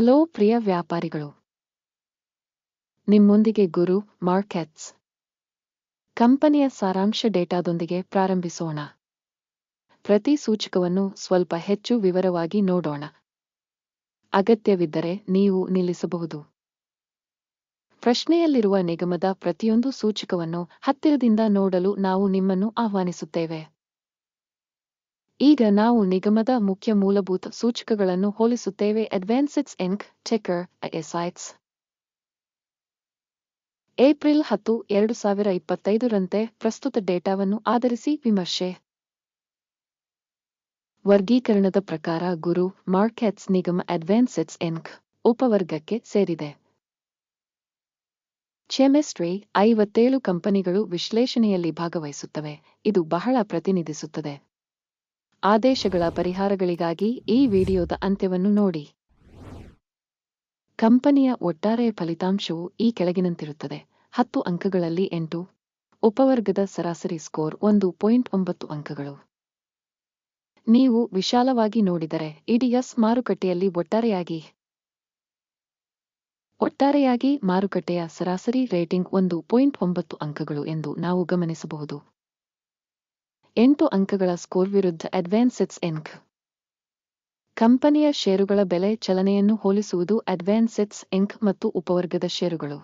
Hello ಪ್ರಿಯ ವ್ಯಾಪಾರಿಗಳು. ನಿಮ್ಮೊಂದಿಗೆ ಗುರು markets. ಕಂಪನಿಯ ಸಾರಾಂಶ ಡೇಟಾದೊಂದಿಗೆ ಪ್ರಾರಂಭಿಸೋಣ. ಪ್ರತಿ ಸೂಚಕವನ್ನು ಸ್ವಲ್ಪ ಹೆಚ್ಚು ವಿವರವಾಗಿ ನೋಡೋಣ. ಅಗತ್ಯವಿದ್ದರೆ ನೀವು ನಿಲ್ಲಿಸಬಹುದು. ಪ್ರಶ್ನೆಯಲ್ಲಿರುವ ನಿಗಮದ ಪ್ರತಿಯೊಂದು ಸೂಚಕವನ್ನು ಹತ್ತಿರದಿಂದ ನೋಡಲು ನಾವು ನಿಮ್ಮನ್ನು ಆಹ್ವಾನಿಸುತ್ತೇವೆ. ಈಗ ನಾವು ನಿಗಮದ ಮುಖ್ಯ ಮೂಲಭೂತ ಸೂಚಕಗಳನ್ನು ಹೋಲಿಸುತ್ತೇವೆ. ಅಡ್ವಾನ್ಸಿಟ್ಸ್ ಎಂಕ್ ಟೆಕರ್ ಎಸೈಟ್ಸ್ ಏಪ್ರಿಲ್ ಹತ್ತು, ಎರಡು ಸಾವಿರ ಇಪ್ಪತ್ತೈದರಂತೆ ಪ್ರಸ್ತುತ ಡೇಟಾವನ್ನು ಆಧರಿಸಿ ವಿಮರ್ಶೆ. ವರ್ಗೀಕರಣದ ಪ್ರಕಾರ ಗುರು ಮಾರ್ಕೆಟ್ಸ್ ನಿಗಮ ಅಡ್ವಾನ್ಸಿಟ್ಸ್ ಎಂಕ್ ಉಪವರ್ಗಕ್ಕೆ ಸೇರಿದೆ. ಚೆಮೆಸ್ಟ್ರಿ ಐವತ್ತೇಳು ಕಂಪನಿಗಳು ವಿಶ್ಲೇಷಣೆಯಲ್ಲಿ ಭಾಗವಹಿಸುತ್ತವೆ. ಇದು ಬಹಳ ಪ್ರತಿನಿಧಿಸುತ್ತದೆ. ಆದೇಶಗಳ ಪರಿಹಾರಗಳಿಗಾಗಿ ಈ ವಿಡಿಯೋದ ಅಂತ್ಯವನ್ನು ನೋಡಿ. ಕಂಪನಿಯ ಒಟ್ಟಾರೆ ಫಲಿತಾಂಶವು ಈ ಕೆಳಗಿನಂತಿರುತ್ತದೆ. ಹತ್ತು ಅಂಕಗಳಲ್ಲಿ ಎಂಟು. ಉಪವರ್ಗದ ಸರಾಸರಿ ಸ್ಕೋರ್ ಒಂದು ಪಾಯಿಂಟ್ ಒಂಬತ್ತು ಅಂಕಗಳು. ನೀವು ವಿಶಾಲವಾಗಿ ನೋಡಿದರೆ ಇಡಿಎಸ್ ಮಾರುಕಟ್ಟೆಯಲ್ಲಿ ಒಟ್ಟಾರೆಯಾಗಿ. ಒಟ್ಟಾರೆಯಾಗಿ ಮಾರುಕಟ್ಟೆಯ ಸರಾಸರಿ ರೇಟಿಂಗ್ ಒಂದು ಪಾಯಿಂಟ್ ಒಂಬತ್ತು ಅಂಕಗಳು ಎಂದು ನಾವು ಗಮನಿಸಬಹುದು. ಎಂಟು ಅಂಕಗಳ ಸ್ಕೋರ್ ವಿರುದ್ಧ ಅಡ್ವಾನ್ಸಿಟ್ಸ್ ಎಂಕ್ ಕಂಪನಿಯ ಷೇರುಗಳ ಬೆಲೆ ಚಲನೆಯನ್ನು ಹೋಲಿಸುವುದು ಅಡ್ವಾನ್ಸಿಟ್ಸ್ ಎಂಕ್ ಮತ್ತು ಉಪವರ್ಗದ ಷೇರುಗಳು.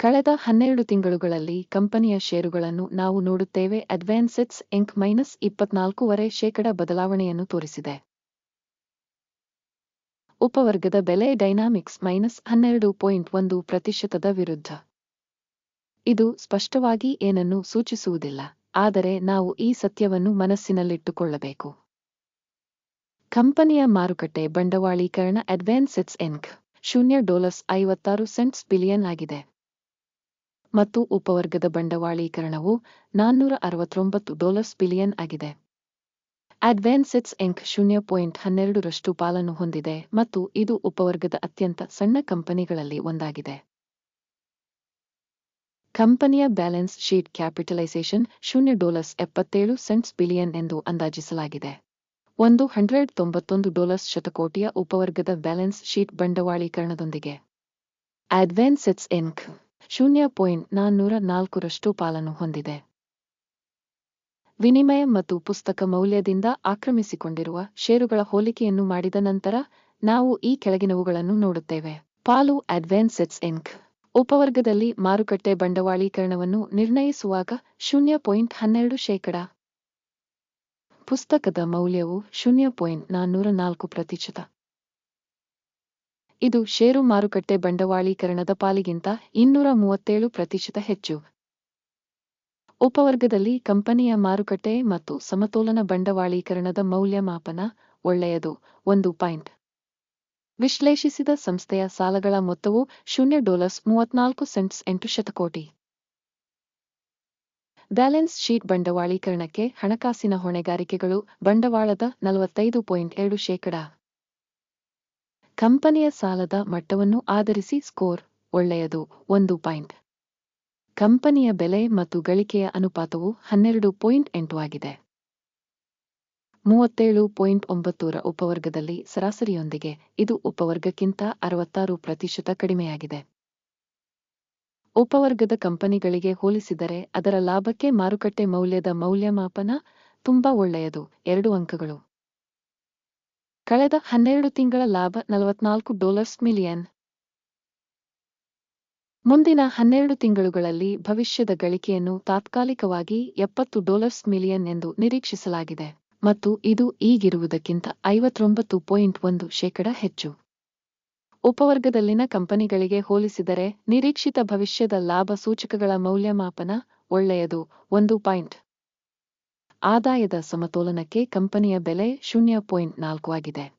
ಕಳೆದ ಹನ್ನೆರಡು ತಿಂಗಳುಗಳಲ್ಲಿ ಕಂಪನಿಯ ಷೇರುಗಳನ್ನು ನಾವು ನೋಡುತ್ತೇವೆ ಅಡ್ವಾನ್ಸಿಟ್ಸ್ ಎಂಕ್ ಮೈನಸ್ ಇಪ್ಪತ್ನಾಲ್ಕೂವರೆ ಶೇಕಡ ಬದಲಾವಣೆಯನ್ನು ತೋರಿಸಿದೆ. ಉಪವರ್ಗದ ಬೆಲೆ ಡೈನಾಮಿಕ್ಸ್ ಮೈನಸ್ ಹನ್ನೆರಡು ಪಾಯಿಂಟ್ ಒಂದು ಪ್ರತಿಶತದ ವಿರುದ್ಧ. ಇದು ಸ್ಪಷ್ಟವಾಗಿ ಏನನ್ನೂ ಸೂಚಿಸುವುದಿಲ್ಲ. ಆದರೆ ನಾವು ಈ ಸತ್ಯವನ್ನು ಮನಸ್ಸಿನಲ್ಲಿಟ್ಟುಕೊಳ್ಳಬೇಕು. ಕಂಪನಿಯ ಮಾರುಕಟ್ಟೆ ಬಂಡವಾಳೀಕರಣ ಅಡ್ವಾನ್ಸೆಟ್ಸ್ ಎನ್ಕ್ ಶೂನ್ಯ ಡಾಲರ್ಸ್ ಐವತ್ತಾರು ಸೆಂಟ್ಸ್ ಬಿಲಿಯನ್ ಆಗಿದೆ. ಮತ್ತು ಉಪವರ್ಗದ ಬಂಡವಾಳೀಕರಣವು ನಾನ್ನೂರ ಅರವತ್ತೊಂಬತ್ತು ಡಾಲರ್ಸ್ ಬಿಲಿಯನ್ ಆಗಿದೆ. ಅಡ್ವಾನ್ಸೆಟ್ಸ್ ಎಂಕ್ ಶೂನ್ಯ ಪಾಯಿಂಟ್ ಹನ್ನೆರಡರಷ್ಟು ಪಾಲನ್ನು ಹೊಂದಿದೆ ಮತ್ತು ಇದು ಉಪವರ್ಗದ ಅತ್ಯಂತ ಸಣ್ಣ ಕಂಪನಿಗಳಲ್ಲಿ ಒಂದಾಗಿದೆ. ಕಂಪನಿಯ ಬ್ಯಾಲೆನ್ಸ್ ಶೀಟ್ ಕ್ಯಾಪಿಟಲೈಸೇಷನ್ ಶೂನ್ಯ ಡಾಲರ್ಸ್ ಎಪ್ಪತ್ತೇಳು ಸೆಂಟ್ಸ್ ಬಿಲಿಯನ್ ಎಂದು ಅಂದಾಜಿಸಲಾಗಿದೆ. ಒಂದು ಹಂಡ್ರೆಡ್ ತೊಂಬತ್ತೊಂದು ಡಾಲರ್ಸ್ ಶತಕೋಟಿಯ ಉಪವರ್ಗದ ಬ್ಯಾಲೆನ್ಸ್ ಶೀಟ್ ಬಂಡವಾಳೀಕರಣದೊಂದಿಗೆ. ಅಡ್ವಾನ್ಸೆಟ್ಸ್ ಇನ್ಕ್ ಶೂನ್ಯ ಪಾಯಿಂಟ್ ನಾನ್ನೂರ ನಾಲ್ಕರಷ್ಟು ಪಾಲನ್ನು ಹೊಂದಿದೆ. ವಿನಿಮಯ ಮತ್ತು ಪುಸ್ತಕ ಮೌಲ್ಯದಿಂದ ಆಕ್ರಮಿಸಿಕೊಂಡಿರುವ ಷೇರುಗಳ ಹೋಲಿಕೆಯನ್ನು ಮಾಡಿದ ನಂತರ ನಾವು ಈ ಕೆಳಗಿನವುಗಳನ್ನು ನೋಡುತ್ತೇವೆ. ಪಾಲು ಅಡ್ವಾನ್ಸೆಟ್ಸ್ ಎಂಕ್ ಉಪವರ್ಗದಲ್ಲಿ ಮಾರುಕಟ್ಟೆ ಬಂಡವಾಳೀಕರಣವನ್ನು ನಿರ್ಣಯಿಸುವಾಗ ಶೂನ್ಯ ಪಾಯಿಂಟ್ ಹನ್ನೆರಡು ಶೇಕಡ. ಪುಸ್ತಕದ ಮೌಲ್ಯವು ಶೂನ್ಯ ಪಾಯಿಂಟ್ ನಾನ್ನೂರ ನಾಲ್ಕು ಪ್ರತಿಶತ. ಇದು ಷೇರು ಮಾರುಕಟ್ಟೆ ಬಂಡವಾಳೀಕರಣದ ಪಾಲಿಗಿಂತ ಇನ್ನೂರ ಮೂವತ್ತೇಳು ಪ್ರತಿಶತ ಹೆಚ್ಚು. ಉಪವರ್ಗದಲ್ಲಿ ಕಂಪನಿಯ ಮಾರುಕಟ್ಟೆ ಮತ್ತು ಸಮತೋಲನ ಬಂಡವಾಳೀಕರಣದ ಮೌಲ್ಯಮಾಪನ ಒಳ್ಳೆಯದು, ಒಂದು ಪಾಯಿಂಟ್. ವಿಶ್ಲೇಷಿಸಿದ ಸಂಸ್ಥೆಯ ಸಾಲಗಳ ಮೊತ್ತವು ಶೂನ್ಯ ಡಾಲರ್ಸ್ ಮೂವತ್ನಾಲ್ಕು ಸೆಂಟ್ಸ್ ಎಂಟು ಶತಕೋಟಿ. ಬ್ಯಾಲೆನ್ಸ್ ಶೀಟ್ ಬಂಡವಾಳೀಕರಣಕ್ಕೆ ಹಣಕಾಸಿನ ಹೊಣೆಗಾರಿಕೆಗಳು ಬಂಡವಾಳದ ನಲವತ್ತೈದು ಪಾಯಿಂಟ್ ಎರಡು ಶೇಕಡ. ಕಂಪನಿಯ ಸಾಲದ ಮಟ್ಟವನ್ನು ಆಧರಿಸಿ ಸ್ಕೋರ್ ಒಳ್ಳೆಯದು ಒಂದು ಪಾಯಿಂಟ್. ಕಂಪನಿಯ ಬೆಲೆ ಮತ್ತು ಗಳಿಕೆಯ ಅನುಪಾತವು ಹನ್ನೆರಡು ಪಾಯಿಂಟ್ ಎಂಟು ಆಗಿದೆ. ಮೂವತ್ತೇಳು ಪಾಯಿಂಟ್ ಒಂಬತ್ತೂರ ಉಪವರ್ಗದಲ್ಲಿ ಸರಾಸರಿಯೊಂದಿಗೆ ಇದು ಉಪವರ್ಗಕ್ಕಿಂತ ಅರವತ್ತಾರು ಪ್ರತಿಶತ ಕಡಿಮೆಯಾಗಿದೆ. ಉಪವರ್ಗದ ಕಂಪನಿಗಳಿಗೆ ಹೋಲಿಸಿದರೆ ಅದರ ಲಾಭಕ್ಕೆ ಮಾರುಕಟ್ಟೆ ಮೌಲ್ಯದ ಮೌಲ್ಯಮಾಪನ ತುಂಬಾ ಒಳ್ಳೆಯದು, ಎರಡು ಅಂಕಗಳು. ಕಳೆದ ಹನ್ನೆರಡು ತಿಂಗಳ ಲಾಭ ನಲವತ್ನಾಲ್ಕು ಡಾಲರ್ಸ್ ಮಿಲಿಯನ್. ಮುಂದಿನ ಹನ್ನೆರಡು ತಿಂಗಳುಗಳಲ್ಲಿ ಭವಿಷ್ಯದ ಗಳಿಕೆಯನ್ನು ತಾತ್ಕಾಲಿಕವಾಗಿ ಎಪ್ಪತ್ತು ಡಾಲರ್ಸ್ ಮಿಲಿಯನ್ ಎಂದು ನಿರೀಕ್ಷಿಸಲಾಗಿದೆ. ಮತ್ತು ಇದು ಈಗಿರುವುದಕ್ಕಿಂತ ಐವತ್ತೊಂಬತ್ತು ಪಾಯಿಂಟ್ ಒಂದು ಶೇಕಡ ಹೆಚ್ಚು. ಉಪವರ್ಗದಲ್ಲಿನ ಕಂಪನಿಗಳಿಗೆ ಹೋಲಿಸಿದರೆ ನಿರೀಕ್ಷಿತ ಭವಿಷ್ಯದ ಲಾಭ ಸೂಚಕಗಳ ಮೌಲ್ಯಮಾಪನ ಒಳ್ಳೆಯದು, ಒಂದು ಪಾಯಿಂಟ್. ಆದಾಯದ ಸಮತೋಲನಕ್ಕೆ ಕಂಪನಿಯ ಬೆಲೆ ಶೂನ್ಯ ಪಾಯಿಂಟ್ ನಾಲ್ಕು ಆಗಿದೆ.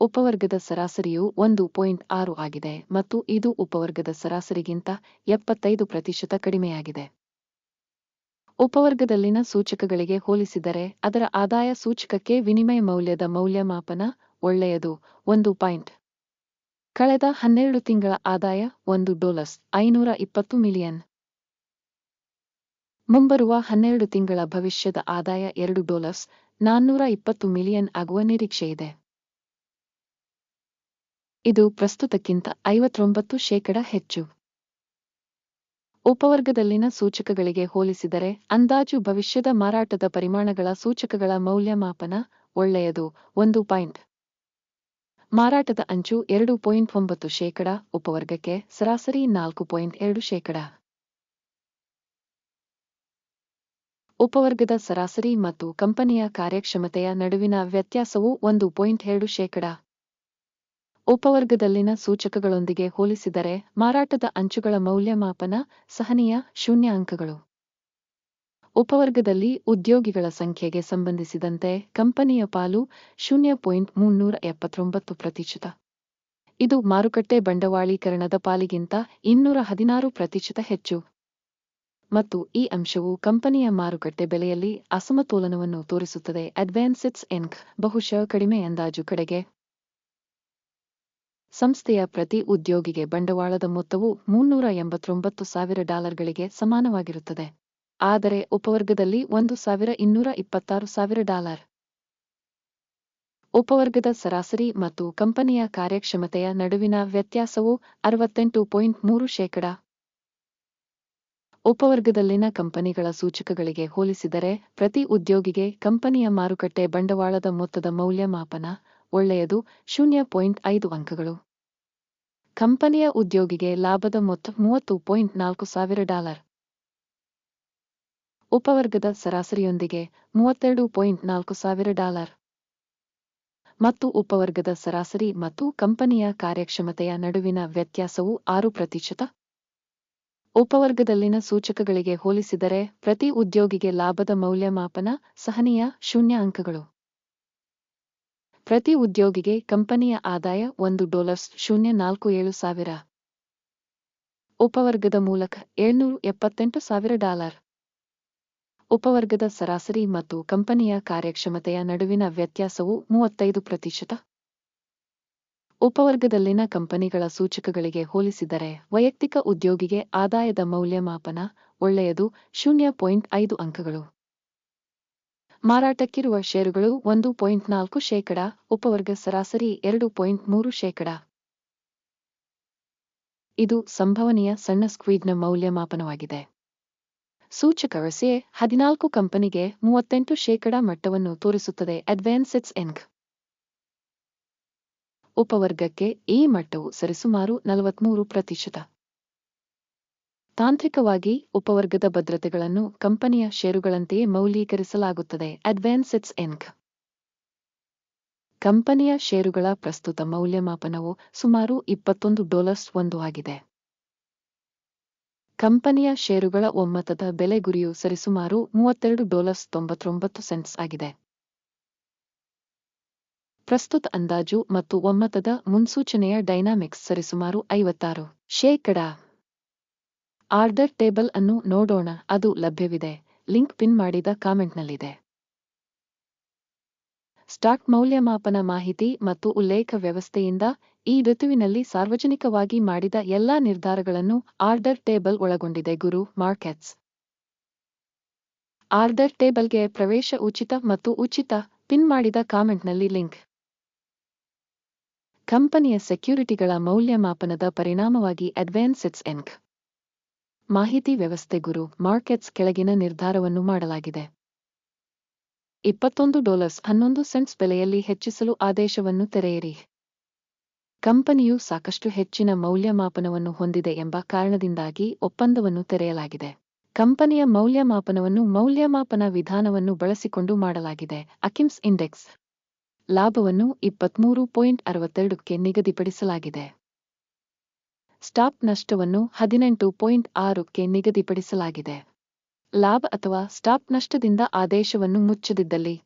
ಉಪವರ್ಗದ ಸರಾಸರಿಯು ಒಂದು ಪಾಯಿಂಟ್ ಆರು ಆಗಿದೆ ಮತ್ತು ಇದು ಉಪವರ್ಗದ ಸರಾಸರಿಗಿಂತ ಎಪ್ಪತ್ತೈದು ಪ್ರತಿಶತ ಕಡಿಮೆಯಾಗಿದೆ. ಉಪವರ್ಗದಲ್ಲಿನ ಸೂಚಕಗಳಿಗೆ ಹೋಲಿಸಿದರೆ ಅದರ ಆದಾಯ ಸೂಚಕಕ್ಕೆ ವಿನಿಮಯ ಮೌಲ್ಯದ ಮೌಲ್ಯಮಾಪನ ಒಳ್ಳೆಯದು, ಒಂದು ಪಾಯಿಂಟ್. ಕಳೆದ ಹನ್ನೆರಡು ತಿಂಗಳ ಆದಾಯ, ಒಂದು ಡಾಲರ್ಸ್, ಐನೂರ ಇಪ್ಪತ್ತು ಮಿಲಿಯನ್. ಮುಂಬರುವ ಹನ್ನೆರಡು ತಿಂಗಳ ಭವಿಷ್ಯದ ಆದಾಯ, ಎರಡು ಡಾಲರ್ಸ್, ನಾನ್ನೂರ ಇಪ್ಪತ್ತು ಮಿಲಿಯನ್ ಆಗುವ ನಿರೀಕ್ಷೆಯಿದೆ ಇದು ಪ್ರಸ್ತುತಕ್ಕಿಂತ ಐವತ್ತೊಂಬತ್ತು ಶೇಕಡ ಹೆಚ್ಚು. ಉಪವರ್ಗದಲ್ಲಿನ ಸೂಚಕಗಳಿಗೆ ಹೋಲಿಸಿದರೆ ಅಂದಾಜು ಭವಿಷ್ಯದ ಮಾರಾಟದ ಪರಿಮಾಣಗಳ ಸೂಚಕಗಳ ಮೌಲ್ಯಮಾಪನ ಒಳ್ಳೆಯದು. ಒಂದು ಪಾಯಿಂಟ್. ಮಾರಾಟದ ಅಂಚು ಎರಡು ಪಾಯಿಂಟ್ ಒಂಬತ್ತು ಶೇಕಡ, ಉಪವರ್ಗಕ್ಕೆ ಸರಾಸರಿ ನಾಲ್ಕು ಪಾಯಿಂಟ್ ಎರಡು ಶೇಕಡ. ಉಪವರ್ಗದ ಸರಾಸರಿ ಮತ್ತು ಕಂಪನಿಯ ಕಾರ್ಯಕ್ಷಮತೆಯ ನಡುವಿನ ವ್ಯತ್ಯಾಸವು ಒಂದು ಪಾಯಿಂಟ್ ಎರಡು ಶೇಕಡ. ಉಪವರ್ಗದಲ್ಲಿನ ಸೂಚಕಗಳೊಂದಿಗೆ ಹೋಲಿಸಿದರೆ ಮಾರಾಟದ ಅಂಚುಗಳ ಮೌಲ್ಯಮಾಪನ ಸಹನೀಯ ಶೂನ್ಯ ಅಂಕಗಳು ಉಪವರ್ಗದಲ್ಲಿ ಉದ್ಯೋಗಿಗಳ ಸಂಖ್ಯೆಗೆ ಸಂಬಂಧಿಸಿದಂತೆ ಕಂಪನಿಯ ಪಾಲು ಶೂನ್ಯ ಪಾಯಿಂಟ್ ಮುನ್ನೂರ ಎಪ್ಪತ್ತೊಂಬತ್ತು ಪ್ರತಿಶತ. ಇದು ಮಾರುಕಟ್ಟೆ ಬಂಡವಾಳೀಕರಣದ ಪಾಲಿಗಿಂತ ಇನ್ನೂರ ಹದಿನಾರು ಪ್ರತಿಶತ ಹೆಚ್ಚು. ಮತ್ತು ಈ ಅಂಶವು ಕಂಪನಿಯ ಮಾರುಕಟ್ಟೆ ಬೆಲೆಯಲ್ಲಿ ಅಸಮತೋಲನವನ್ನು ತೋರಿಸುತ್ತದೆ. ಅಡ್ವಾನ್ಸಿಟ್ಸ್ ಎನ್ಕ್ ಬಹುಶಃ ಕಡಿಮೆ ಅಂದಾಜು ಕಡೆಗೆ. ಸಂಸ್ಥೆಯ ಪ್ರತಿ ಉದ್ಯೋಗಿಗೆ ಬಂಡವಾಳದ ಮೊತ್ತವು ಮುನ್ನೂರ ಎಂಬತ್ತೊಂಬತ್ತು ಸಾವಿರ ಡಾಲರ್ಗಳಿಗೆ ಸಮಾನವಾಗಿರುತ್ತದೆ. ಆದರೆ ಉಪವರ್ಗದಲ್ಲಿ ಒಂದು ಸಾವಿರ ಇನ್ನೂರ ಇಪ್ಪತ್ತಾರು ಸಾವಿರ ಡಾಲರ್. ಉಪವರ್ಗದ ಸರಾಸರಿ ಮತ್ತು ಕಂಪನಿಯ ಕಾರ್ಯಕ್ಷಮತೆಯ ನಡುವಿನ ವ್ಯತ್ಯಾಸವು ಅರವತ್ತೆಂಟು ಪಾಯಿಂಟ್ ಮೂರು ಶೇಕಡ. ಉಪವರ್ಗದಲ್ಲಿನ ಕಂಪನಿಗಳ ಸೂಚಕಗಳಿಗೆ ಹೋಲಿಸಿದರೆ ಪ್ರತಿ ಉದ್ಯೋಗಿಗೆ ಕಂಪನಿಯ ಮಾರುಕಟ್ಟೆ ಬಂಡವಾಳದ ಮೊತ್ತದ ಮೌಲ್ಯಮಾಪನ ಒಳ್ಳೆಯದು. ಶೂನ್ಯ ಪಾಯಿಂಟ್ ಐದು ಅಂಕಗಳು. ಕಂಪನಿಯ ಉದ್ಯೋಗಿಗೆ ಲಾಭದ ಮೊತ್ತ ಮೂವತ್ತು ಪಾಯಿಂಟ್ ನಾಲ್ಕು ಸಾವಿರ ಡಾಲರ್. ಉಪವರ್ಗದ ಸರಾಸರಿಯೊಂದಿಗೆ ಮೂವತ್ತೆರಡು ಪಾಯಿಂಟ್ ನಾಲ್ಕು ಸಾವಿರ ಡಾಲರ್. ಮತ್ತು ಉಪವರ್ಗದ ಸರಾಸರಿ ಮತ್ತು ಕಂಪನಿಯ ಕಾರ್ಯಕ್ಷಮತೆಯ ನಡುವಿನ ವ್ಯತ್ಯಾಸವು ಆರು ಪ್ರತಿಶತ. ಉಪವರ್ಗದಲ್ಲಿನ ಸೂಚಕಗಳಿಗೆ ಹೋಲಿಸಿದರೆ ಪ್ರತಿ ಉದ್ಯೋಗಿಗೆ ಲಾಭದ ಮೌಲ್ಯಮಾಪನ ಸಹನೀಯ ಶೂನ್ಯ ಅಂಕಗಳು. ಪ್ರತಿ ಉದ್ಯೋಗಿಗೆ ಕಂಪನಿಯ ಆದಾಯ ಒಂದು ಡಾಲರ್ಸ್ ಶೂನ್ಯ ನಾಲ್ಕು ಏಳು ಸಾವಿರ. ಉಪವರ್ಗದ ಮೂಲಕ ಏಳ್ನೂರು ಎಪ್ಪತ್ತೆಂಟು ಸಾವಿರ ಡಾಲರ್. ಉಪವರ್ಗದ ಸರಾಸರಿ ಮತ್ತು ಕಂಪನಿಯ ಕಾರ್ಯಕ್ಷಮತೆಯ ನಡುವಿನ ವ್ಯತ್ಯಾಸವು ಮೂವತ್ತೈದು ಪ್ರತಿಶತ. ಉಪವರ್ಗದಲ್ಲಿನ ಕಂಪನಿಗಳ ಸೂಚಕಗಳಿಗೆ ಹೋಲಿಸಿದರೆ ವೈಯಕ್ತಿಕ ಉದ್ಯೋಗಿಗೆ ಆದಾಯದ ಮೌಲ್ಯಮಾಪನ ಒಳ್ಳೆಯದು ಶೂನ್ಯ ಪಾಯಿಂಟ್ ಐದು ಅಂಕಗಳು. ಮಾರಾಟಕ್ಕಿರುವ ಷೇರುಗಳು ಒಂದು ಪಾಯಿಂಟ್ ನಾಲ್ಕು ಶೇಕಡ, ಉಪವರ್ಗ ಸರಾಸರಿ ಎರಡು ಪಾಯಿಂಟ್ ಮೂರು ಶೇಕಡ. ಇದು ಸಂಭವನೀಯ ಸಣ್ಣ ಸ್ಕ್ವೀಡ್ನ ಮೌಲ್ಯಮಾಪನವಾಗಿದೆ. ಸೂಚಕ ವಸೆ ಹದಿನಾಲ್ಕು ಕಂಪನಿಗೆ ಮೂವತ್ತೆಂಟು ಶೇಕಡ ಮಟ್ಟವನ್ನು ತೋರಿಸುತ್ತದೆ ಅಡ್ವಾನ್ಸೆಟ್ಸ್ ಎನ್ಕ್ ಉಪವರ್ಗಕ್ಕೆ ಈ ಮಟ್ಟವು ಸರಿಸುಮಾರು ನಲವತ್ಮೂರು ಪ್ರತಿಶತ. ತಾಂತ್ರಿಕವಾಗಿ ಉಪವರ್ಗದ ಭದ್ರತೆಗಳನ್ನು ಕಂಪನಿಯ ಷೇರುಗಳಂತೆಯೇ ಮೌಲ್ಯೀಕರಿಸಲಾಗುತ್ತದೆ. ಅಡ್ವಾನ್ಸಿಟ್ಸ್ ಎನ್ಕ್ ಕಂಪನಿಯ ಷೇರುಗಳ ಪ್ರಸ್ತುತ ಮೌಲ್ಯಮಾಪನವು ಸುಮಾರು ಇಪ್ಪತ್ತೊಂದು ಡಾಲರ್ಸ್ ಒಂದು ಆಗಿದೆ. ಕಂಪನಿಯ ಷೇರುಗಳ ಒಮ್ಮತದ ಬೆಲೆ ಗುರಿಯು ಸರಿಸುಮಾರು ಮೂವತ್ತೆರಡು ಡಾಲರ್ಸ್ ತೊಂಬತ್ತೊಂಬತ್ತು ಸೆಂಟ್ಸ್ ಆಗಿದೆ. ಪ್ರಸ್ತುತ ಅಂದಾಜು ಮತ್ತು ಒಮ್ಮತದ ಮುನ್ಸೂಚನೆಯ ಡೈನಾಮಿಕ್ಸ್ ಸರಿಸುಮಾರು ಐವತ್ತಾರು. ಶೇಕಡ ಆರ್ಡರ್ ಟೇಬಲ್ ಅನ್ನು ನೋಡೋಣ, ಅದು ಲಭ್ಯವಿದೆ. ಲಿಂಕ್ ಪಿನ್ ಮಾಡಿದ ಕಾಮೆಂಟ್ನಲ್ಲಿದೆ. ಸ್ಟಾಕ್ ಮೌಲ್ಯಮಾಪನ ಮಾಹಿತಿ ಮತ್ತು ಉಲ್ಲೇಖ ವ್ಯವಸ್ಥೆಯಿಂದ ಈ ಋತುವಿನಲ್ಲಿ ಸಾರ್ವಜನಿಕವಾಗಿ ಮಾಡಿದ ಎಲ್ಲಾ ನಿರ್ಧಾರಗಳನ್ನು ಆರ್ಡರ್ ಟೇಬಲ್ ಒಳಗೊಂಡಿದೆ. ಗುರು ಮಾರ್ಕೆಟ್ಸ್. ಆರ್ಡರ್ ಟೇಬಲ್ಗೆ ಪ್ರವೇಶ ಉಚಿತ ಮತ್ತು ಉಚಿತ ಪಿನ್ ಮಾಡಿದ ಕಾಮೆಂಟ್ನಲ್ಲಿ ಲಿಂಕ್. ಕಂಪನಿಯ ಸೆಕ್ಯೂರಿಟಿಗಳ ಮೌಲ್ಯಮಾಪನದ ಪರಿಣಾಮವಾಗಿ ಅಡ್ವಾನ್ಸಿಟ್ಸ್ ಎನ್ಕ್ ಮಾಹಿತಿ ವ್ಯವಸ್ಥೆ ಗುರು, ಮಾರ್ಕೆಟ್ಸ್ ಕೆಳಗಿನ ನಿರ್ಧಾರವನ್ನು ಮಾಡಲಾಗಿದೆ. ಇಪ್ಪತ್ತೊಂದು ಡಾಲರ್ಸ್ ಹನ್ನೊಂದು ಸೆಂಟ್ಸ್ ಬೆಲೆಯಲ್ಲಿ ಹೆಚ್ಚಿಸಲು ಆದೇಶವನ್ನು ತೆರೆಯಿರಿ. ಕಂಪನಿಯು ಸಾಕಷ್ಟು ಹೆಚ್ಚಿನ ಮೌಲ್ಯಮಾಪನವನ್ನು ಹೊಂದಿದೆ ಎಂಬ ಕಾರಣದಿಂದಾಗಿ ಒಪ್ಪಂದವನ್ನು ತೆರೆಯಲಾಗಿದೆ. ಕಂಪನಿಯ ಮೌಲ್ಯಮಾಪನವನ್ನು ಮೌಲ್ಯಮಾಪನ ವಿಧಾನವನ್ನು ಬಳಸಿಕೊಂಡು ಮಾಡಲಾಗಿದೆ. ಅಕಿಮ್ಸ್ ಇಂಡೆಕ್ಸ್ ಲಾಭವನ್ನು ಇಪ್ಪತ್ಮೂರು ಪಾಯಿಂಟ್ ಅರವತ್ತೆರಡಕ್ಕೆ ನಿಗದಿಪಡಿಸಲಾಗಿದೆ. ಸ್ಟಾಪ್ ನಷ್ಟವನ್ನು ಹದಿನೆಂಟು ಪಾಯಿಂಟ್ ಆರಕ್ಕೆ ನಿಗದಿಪಡಿಸಲಾಗಿದೆ. ಲಾಭ ಅಥವಾ ಸ್ಟಾಪ್ ನಷ್ಟದಿಂದ ಆದೇಶವನ್ನು ಮುಚ್ಚದಿದ್ದಲ್ಲಿ.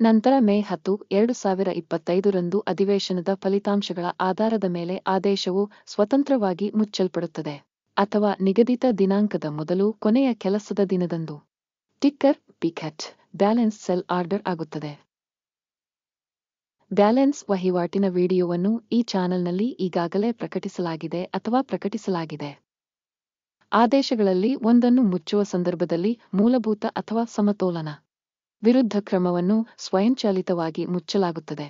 ನಂತರ ಮೇ ಹತ್ತು, ಎರಡು ಸಾವಿರ ಇಪ್ಪತ್ತೈದರಂದು ಅಧಿವೇಶನದ ಫಲಿತಾಂಶಗಳ ಆಧಾರದ ಮೇಲೆ ಆದೇಶವು ಸ್ವತಂತ್ರವಾಗಿ ಮುಚ್ಚಲ್ಪಡುತ್ತದೆ ಅಥವಾ ನಿಗದಿತ ದಿನಾಂಕದ ಮೊದಲು ಕೊನೆಯ ಕೆಲಸದ ದಿನದಂದು. ಟಿಕ್ಕರ್, ಪಿಕೆಟ್, ಬ್ಯಾಲೆನ್ಸ್ ಸೆಲ್ ಆರ್ಡರ್ ಆಗುತ್ತದೆ. ಬ್ಯಾಲೆನ್ಸ್ ವಹಿವಾಟಿನ ವಿಡಿಯೋವನ್ನು ಈ ಚಾನೆಲ್ನಲ್ಲಿ ಈಗಾಗಲೇ ಪ್ರಕಟಿಸಲಾಗಿದೆ ಅಥವಾ ಪ್ರಕಟಿಸಲಾಗಿದೆ. ಆದೇಶಗಳಲ್ಲಿ ಒಂದನ್ನು ಮುಚ್ಚುವ ಸಂದರ್ಭದಲ್ಲಿ ಮೂಲಭೂತ ಅಥವಾ ಸಮತೋಲನ ವಿರುದ್ಧ ಕ್ರಮವನ್ನು ಸ್ವಯಂಚಾಲಿತವಾಗಿ ಮುಚ್ಚಲಾಗುತ್ತದೆ.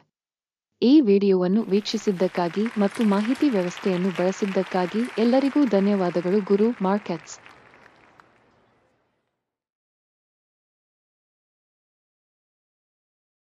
ಈ ವಿಡಿಯೋವನ್ನು ವೀಕ್ಷಿಸಿದ್ದಕ್ಕಾಗಿ ಮತ್ತು ಮಾಹಿತಿ ವ್ಯವಸ್ಥೆಯನ್ನು ಬಳಸಿದ್ದಕ್ಕಾಗಿ ಎಲ್ಲರಿಗೂ ಧನ್ಯವಾದಗಳು ಗುರು ಮಾರ್ಕೆಟ್ಸ್.